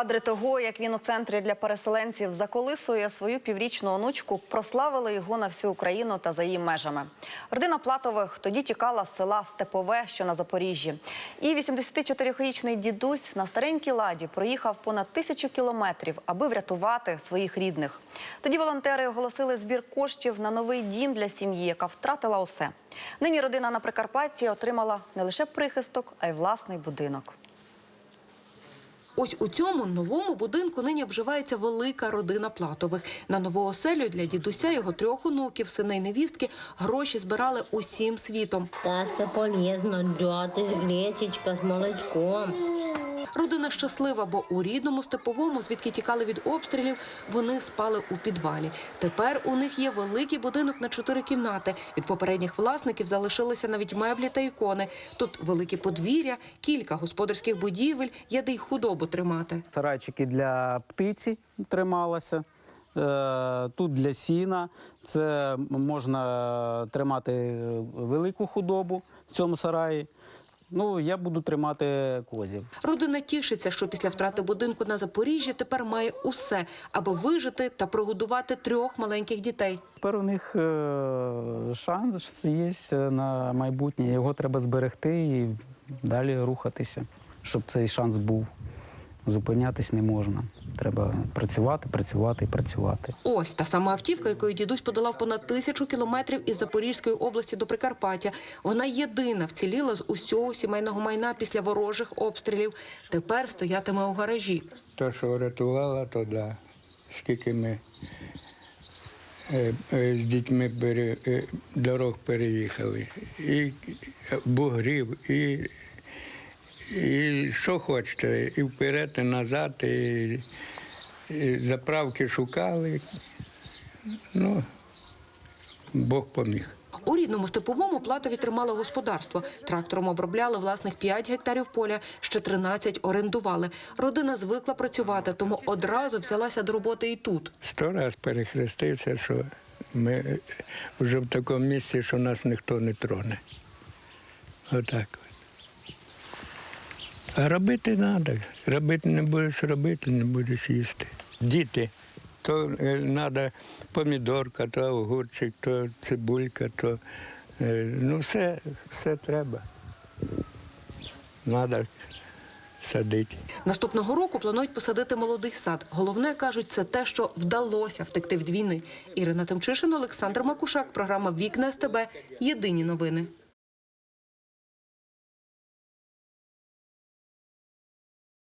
Кадри того, як він у центрі для переселенців заколисує свою піврічну онучку, прославили його на всю Україну та за її межами. Родина Платових тоді тікала з села Степове, що на Запоріжжі. І 84-річний дідусь на старенькій ладі проїхав понад тисячу кілометрів, аби врятувати своїх рідних. Тоді волонтери оголосили збір коштів на новий дім для сім'ї, яка втратила усе. Нині родина на Прикарпатті отримала не лише прихисток, а й власний будинок. Ось у цьому новому будинку нині обживається велика родина Платових. На нову оселю для дідуся його трьох онуків, сини й невістки, гроші збирали усім світом. Таска полезно, дьоти, гречечка з молочком. Родина щаслива, бо у рідному степовому, звідки тікали від обстрілів, вони спали у підвалі. Тепер у них є великий будинок на чотири кімнати. Від попередніх власників залишилися навіть меблі та ікони. Тут велике подвір'я, кілька господарських будівель, є де й худобу тримати. Сарайчики для птиці трималося. Е, Тут для сіна це можна тримати велику худобу в цьому сараї. Ну, я буду тримати козів. Родина тішиться, що після втрати будинку на Запоріжжі тепер має усе, аби вижити та прогодувати трьох маленьких дітей. Тепер у них е, шанс є на майбутнє. Його треба зберегти і далі рухатися, щоб цей шанс був. Зупинятись не можна. Треба працювати, працювати і працювати. Ось та сама автівка, якою дідусь подолав понад тисячу кілометрів із Запорізької області до Прикарпаття. Вона єдина вціліла з усього сімейного майна після ворожих обстрілів. Тепер стоятиме у гаражі. То, що врятувала, то да. Скільки ми е, е, з дітьми пере, е, дорог переїхали. І бугрів, і, і що хочете, і вперед, і назад, і, і заправки шукали. Ну, Бог поміг. У рідному степовому платові тримали господарство. Трактором обробляли власних 5 гектарів поля, ще 13 орендували. Родина звикла працювати, тому одразу взялася до роботи і тут. Сто раз перехрестився, що ми вже в такому місці, що нас ніхто не троне. Отак. А робити треба. Робити не будеш робити, не будеш їсти. Діти, то треба помідорка, то огурчик, то цибулька, то е, ну все, все треба. Треба садити. Наступного року планують посадити молодий сад. Головне кажуть, це те, що вдалося втекти від війни. Ірина Тимчишин, Олександр Макушак. Програма Вікна СТБ. Єдині новини.